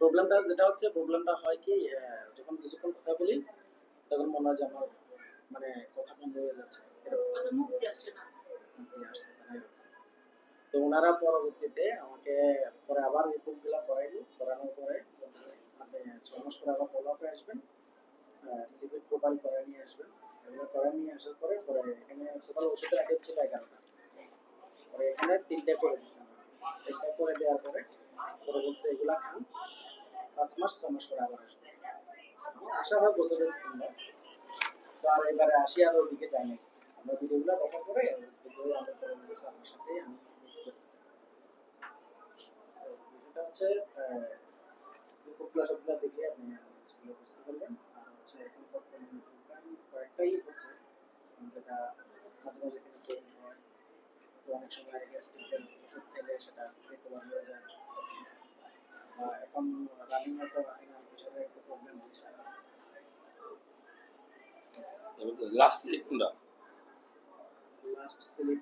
প্রবলেমটা যেটা হচ্ছে প্রবলেমটা হয় কি যখন কিছুক্ষণ কথা বলি তখন মনে হয় যে আমার মানে কথা বন্ধ হয়ে যাচ্ছে। তো ওনারা পরবর্তীতে আমাকে পরে আবার রিপোর্টগুলা করাইলো করানোর পরে আপনি ছয় মাস পরে আবার ফলো আপে আসবেন লিপিড প্রোফাইল করে নিয়ে আসবেন। এগুলো করে নিয়ে আসার পরে পরে এখানে টোটাল ওষুধের আগে ছিল এগারোটা। পরে এখানে তিনটে করে দিয়েছেন তিনটে করে দেওয়ার পরে পরে বলছে এগুলা খান। পাঁচ মাস ছ মাস করে আবার আশা হয় বছরের তিনবার তো আর এবারে আসি আর ওদিকে যাই না আমরা ভিডিওগুলো দেখার পরে করে আমার সাথে আমি বুঝতে পারবেন। আর হচ্ছে এখন কয়েকটাই হচ্ছে, যেটা মাঝে মাঝে হয়। তো অনেক সময় এখন রানিং এ তো ফাইনাল হিসাবে একটু লাস্ট কোনটা? Last slip